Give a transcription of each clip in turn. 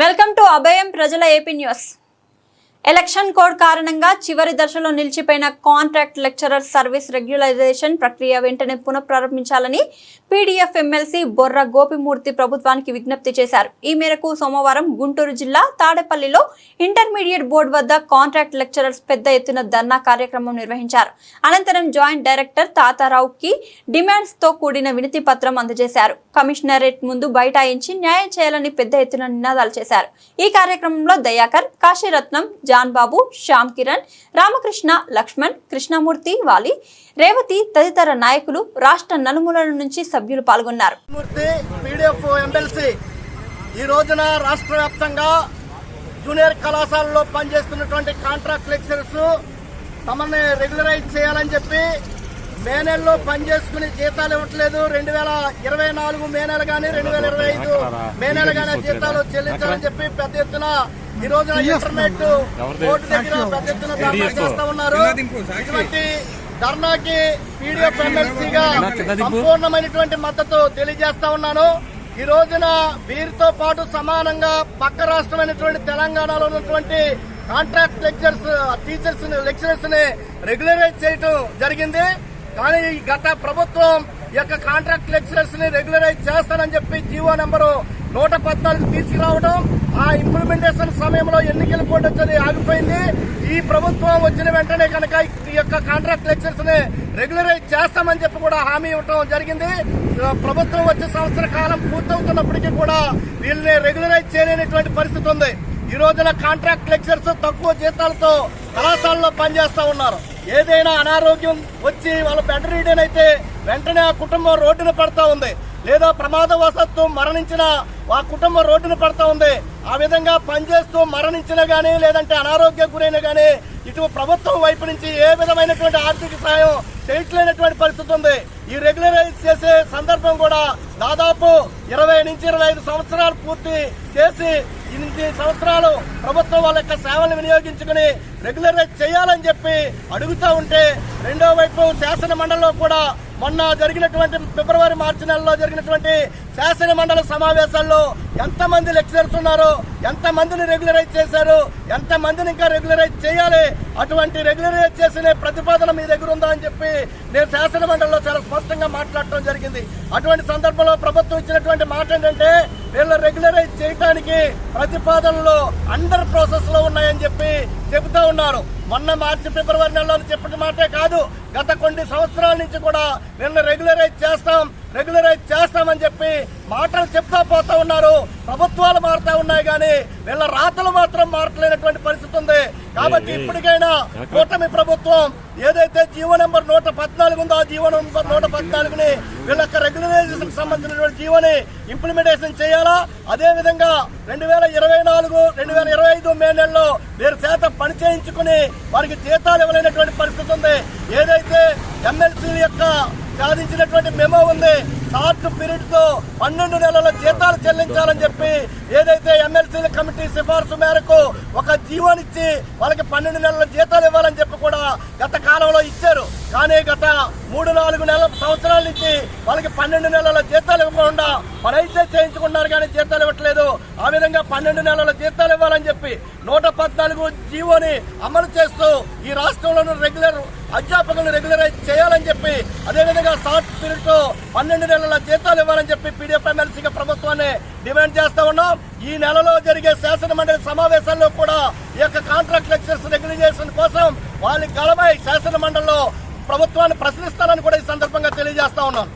Welcome to అభయం ప్రజల AP news. Election code కారణంగా చివరి దశలో నిలిచిపోయిన కాంట్రాక్ట్ లెక్చరర్ సర్వీస్ రెగ్యులరైజేషన్ ప్రక్రియ వెంటనే పునఃప్రారంభించాలని పీడీఎఫ్ ఎమ్మెల్సీ బొర్ర గోపిమూర్తి ప్రభుత్వానికి విజ్ఞప్తి చేశారు. ఈ మేరకు సోమవారం గుంటూరు జిల్లా తాడేపల్లిలో ఇంటర్మీడియట్ బోర్డు వద్ద కాంట్రాక్ట్ లెక్చరర్స్ పెద్ద ఎత్తున ధర్నా కార్యక్రమం నిర్వహించారు. అనంతరం జాయింట్ డైరెక్టర్ తాతారావుకి డిమాండ్స్తో కూడిన వినతి పత్రం అందజేశారు. కమిషనరేట్ ముందు బైఠాయించి న్యాయం చేయాలని పెద్ద ఎత్తున నినాదాలు చేశారు. ఈ కార్యక్రమంలో దయాకర్ కాశీరత్నం జాన్ బాబు శ్యామ్ కిరణ్ రామకృష్ణ లక్ష్మణ్ కృష్ణమూర్తి వాలి రేవతి తదితర నాయకులు రాష్ట్ర నలుమూలల నుంచి సభ్యులు పాల్గొన్నారు. మూర్తి పీడిఎఫ్ ఎమ్మెల్సీ ఈ రోజున రాష్ట్ర వ్యాప్తంగా జూనియర్ కళాశాలలో పనిచేస్తున్నటువంటి కాంట్రాక్ట్ లెక్చరర్స్ తమని రెగ్యులరైజ్ చేయాలని చెప్పి మే నెలలో పనిచేసుకుని జీతాలు ఇవ్వట్లేదు. రెండు వేల ఇరవై నాలుగు మే నెల కానీ రెండు వేల ఇరవై ఐదు మే నెల కానీ జీతాలు చెల్లించాలని చెప్పి పెద్ద ఎత్తున ఈ రోజున ఇంటర్నెట్ బోర్డు దగ్గర పెద్ద ఎత్తున చేస్తా ఉన్నారు. ఇటువంటి ధర్నాకి పీడిఎఫ్ ఎమ్మెల్సీగా సంపూర్ణమైనటువంటి మద్దతు తెలియజేస్తా ఉన్నాను. ఈ రోజున వీరితో పాటు సమానంగా పక్క రాష్ట్రమైనటువంటి తెలంగాణలో ఉన్నటువంటి కాంట్రాక్ట్ లెక్చర్స్ టీచర్స్ లెక్చరర్స్ని రెగ్యులరైజ్ చేయటం జరిగింది. కానీ ఈ గత ప్రభుత్వం ఈ యొక్క కాంట్రాక్ట్ లెక్చరర్స్ని రెగ్యులరైజ్ చేస్తానని చెప్పి జీవో నెంబరు నూట పద్నాలుగు తీసుకురావడం ఆ ఇంప్లిమెంటేషన్ సమయంలో ఎన్నికల కోడ్ వచ్చేది ఆగిపోయింది. ఈ ప్రభుత్వం వచ్చిన వెంటనే కనుక ఈ యొక్క కాంట్రాక్ట్ లెక్చర్స్ని రెగ్యులరైజ్ చేస్తామని చెప్పి కూడా హామీ ఇవ్వటం జరిగింది. ప్రభుత్వం వచ్చే సంవత్సర కాలం పూర్తవుతున్నప్పటికీ కూడా వీళ్ళని రెగ్యులరైజ్ చేయలేనటువంటి పరిస్థితి ఉంది. ఈ రోజున కాంట్రాక్ట్ లెక్చర్స్ తక్కువ జీతాలతో కళాశాలలో పనిచేస్తా ఉన్నారు. ఏదైనా అనారోగ్యం వచ్చి వాళ్ళ బెడ్ రీడన్ అయితే వెంటనే ఆ కుటుంబం రోడ్డున పడతా ఉంది. లేదా ప్రమాదవశత్తు మరణించిన ఆ కుటుంబం రోడ్డున పడతా ఉంది. ఆ విధంగా పనిచేస్తూ మరణించిన గానీ లేదంటే అనారోగ్య గురైన గానీ ఇటు ప్రభుత్వం వైపు నుంచి ఏ విధమైనటువంటి ఆర్థిక సాయం చేయట్లేనటువంటి పరిస్థితి ఉంది. ఈ రెగ్యులరైజ్ చేసే సందర్భం కూడా దాదాపు ఇరవై నుంచి ఇరవై ఐదు సంవత్సరాలు పూర్తి చేసి ఇన్ని సంవత్సరాలు ప్రభుత్వం వాళ్ళ యొక్క సేవలను వినియోగించుకుని రెగ్యులరైజ్ చేయాలని చెప్పి అడుగుతూ ఉంటే రెండో వైపు శాసన మండలిలో కూడా మొన్న జరిగినటువంటి ఫిబ్రవరి మార్చి నెలలో జరిగినటువంటి శాసన మండలి సమావేశాల్లో ఎంతమంది లెక్చరర్స్ ఉన్నారు ఎంతమందిని రెగ్యులరైజ్ చేశారు ఎంతమందిని ఇంకా రెగ్యులరైజ్ చేయాలి అటువంటి రెగ్యులరైజ్ చేసిన ప్రతిపాదన మీ దగ్గర ఉందా అని చెప్పి నేను శాసన మండలిలో చాలా స్పష్టంగా మాట్లాడటం జరిగింది. అటువంటి సందర్భంలో ప్రభుత్వం ఇచ్చినటువంటి మాట ఏంటంటే వీళ్ళు రెగ్యులరైజ్ చేయడానికి ప్రతిపాదనలు అండర్ ప్రాసెస్లో ఉన్నాయని చెప్పి చెబుతా ఉన్నారు. మొన్న మార్చి ఫిబ్రవరి నెలలో చెప్పిన మాటే కాదు గత కొన్ని సంవత్సరాల నుంచి కూడా నిన్న రెగ్యులరైజ్ చేస్తాం. చేస్తామని చెప్పి మాటలు చెప్తా పోతా ఉన్నారు. ప్రభుత్వాలు మారుతా ఉన్నాయి కానీ వీళ్ళ రాతలు మాత్రం మారట్లేనటువంటి పరిస్థితి ఉంది. కాబట్టి ఇప్పటికైనా కూటమి ప్రభుత్వం ఏదైతే జీవో నెంబర్ నూట పద్నాలుగు ఉందో ఆ జీవో నెంబర్ నూట పద్నాలుగుని వీళ్ళ యొక్క రెగ్యులరైజేషన్ సంబంధించినటువంటి జీవోని ఇంప్లిమెంటేషన్ చేయాలా? అదే విధంగా రెండు వేల ఇరవై నాలుగు రెండు వేల ఇరవై ఐదు మే నెలలో వీరి చేత పని చేయించుకుని వారికి జీతాలు ఇవ్వలేనటువంటి పరిస్థితి ఉంది. ఏదైతే ఎమ్మెల్సీ యొక్క సాధించినటువంటి మెమో ఉంది. షార్ట్ పీరియడ్తో పన్నెండు నెలల జీతాలు చెల్లించాలని చెప్పి ఏదైతే ఎమ్మెల్సీల కమిటీ సిఫార్సు మేరకు ఒక జీవోనిచ్చి వాళ్ళకి పన్నెండు నెలల జీతాలు ఇవ్వాలని చెప్పి కూడా గత కాలంలో ఇచ్చారు. కానీ గత మూడు నాలుగు నెలల సంవత్సరాల నుంచి వాళ్ళకి పన్నెండు నెలల జీతాలు ఇవ్వకుండా పనైతే చేయించుకున్నారు కానీ జీతాలు ఇవ్వట్లేదు. ఆ విధంగా పన్నెండు నెలల జీతాలు ఇవ్వాలని చెప్పి నూట పద్నాలుగు జీవోని అమలు చేస్తూ ఈ రాష్ట్రంలోనూ రెగ్యులర్ అధ్యాపకులను రెగ్యులరైజ్ చేయాలని చెప్పి అదేవిధంగా షార్ట్ పీరియడ్ పన్నెండు నెలల జీతాలు ఇవ్వాలని చెప్పి పీడిఎఫ్ ఎమ్మెల్సీగా ప్రభుత్వాన్ని డిమాండ్ చేస్తా ఉన్నాం. ఈ నెలలో జరిగే శాసన మండలి సమావేశాల్లో కూడా ఈ యొక్క కాంట్రాక్ట్ లెక్చర్స్ రెగ్యులైజేషన్ కోసం వాళ్ళ గలమై శాసన మండలిలో ప్రభుత్వాన్ని ప్రశ్నిస్తానని కూడా ఈ సందర్భంగా తెలియజేస్తా ఉన్నాను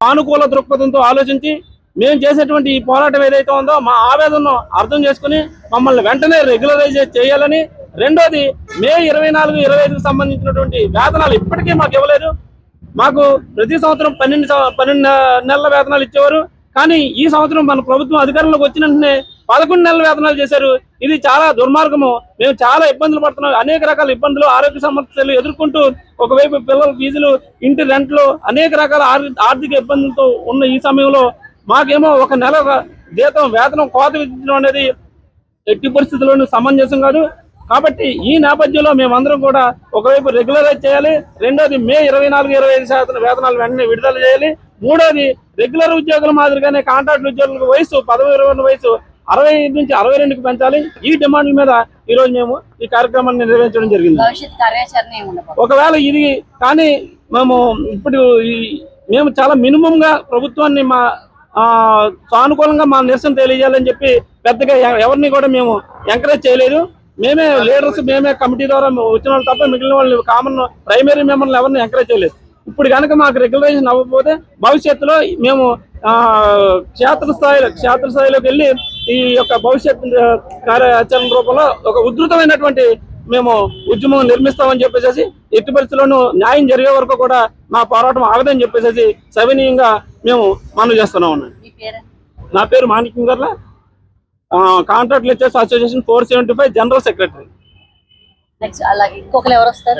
సానుకూల దృక్పథంతో ఆలోచించి మేము చేసేటువంటి ఈ పోరాటం ఏదైతే ఉందో మా ఆవేదనను అర్థం చేసుకుని మమ్మల్ని వెంటనే రెగ్యులరైజ్ చేయాలని రెండోది మే ఇరవై నాలుగు ఇరవై ఐదుకు సంబంధించినటువంటి వేతనాలు ఇప్పటికీ మాకు ఇవ్వలేదు. మాకు ప్రతి సంవత్సరం పన్నెండు పన్నెండు నెలల వేతనాలు ఇచ్చేవారు. కానీ ఈ సంవత్సరం మన ప్రభుత్వం అధికారంలోకి వచ్చిన వెంటనే పదకొండు నెలల వేతనాలు చేశారు. ఇది చాలా దుర్మార్గము. మేము చాలా ఇబ్బందులు పడుతున్నాం. అనేక రకాల ఇబ్బందులు ఆరోగ్య సమస్యలు ఎదుర్కొంటూ ఒకవైపు పిల్లల ఫీజులు ఇంటి రెంట్లు అనేక రకాల ఆర్థిక ఇబ్బందులతో ఉన్న ఈ సమయంలో మాకేమో ఒక నెల జీతం వేతనం కోత విధించడం అనేది ఎట్టి పరిస్థితుల్లోనూ సమంజసం కాదు. కాబట్టి ఈ నేపథ్యంలో మేమందరం కూడా ఒకవైపు రెగ్యులరైజ్ చేయాలి రెండోది మే ఇరవై నాలుగు ఇరవై ఐదు శాతం వేతనాలు వెంటనే విడుదల చేయాలి మూడోది రెగ్యులర్ ఉద్యోగుల మాదిరిగానే కాంట్రాక్ట్ ఉద్యోగులకు వయసు పదవి విరమణ వయసు అరవై ఐదు నుంచి అరవై రెండుకి పెంచాలి. ఈ డిమాండ్ల మీద ఈ రోజు మేము ఈ కార్యక్రమాన్ని నిర్వహించడం జరిగింది. ఒకవేళ ఇది కానీ మేము ఇప్పుడు మేము చాలా మినిమం గా ప్రభుత్వాన్ని మా సానుకూలంగా మా నిరసన తెలియజేయాలని చెప్పి పెద్దగా ఎవరిని కూడా మేము ఎంకరేజ్ చేయలేదు. మేమే లీడర్స్ మేమే కమిటీ ద్వారా వచ్చిన వాళ్ళు తప్ప మిగిలిన వాళ్ళు కామన్ ప్రైమరీ మెంబర్లు ఎవరిని ఎంకరేజ్ చేయలేదు. ఇప్పుడు కనుక మాకు రెగ్యులరైజేషన్ అవ్వకపోతే భవిష్యత్తులో మేము క్షేత్రస్థాయిలో క్షేత్రస్థాయిలోకి వెళ్ళి ఈ యొక్క భవిష్యత్ కార్యాచరణ రూపంలో ఒక ఉధృతమైనటువంటి మేము ఉద్యమం నిర్మిస్తామని చెప్పేసి ఎట్టి పరిస్థితుల్లోనూ న్యాయం జరిగే వరకు కూడా మా పోరాటం ఆగదని చెప్పేసి సవినీయంగా మేము మనవి చేస్తున్నాం నా పేరు Manikyam garu contract lectures association four seventy five general secretary next అలాగే ఇంకొకరు ఎవరు వస్తారు?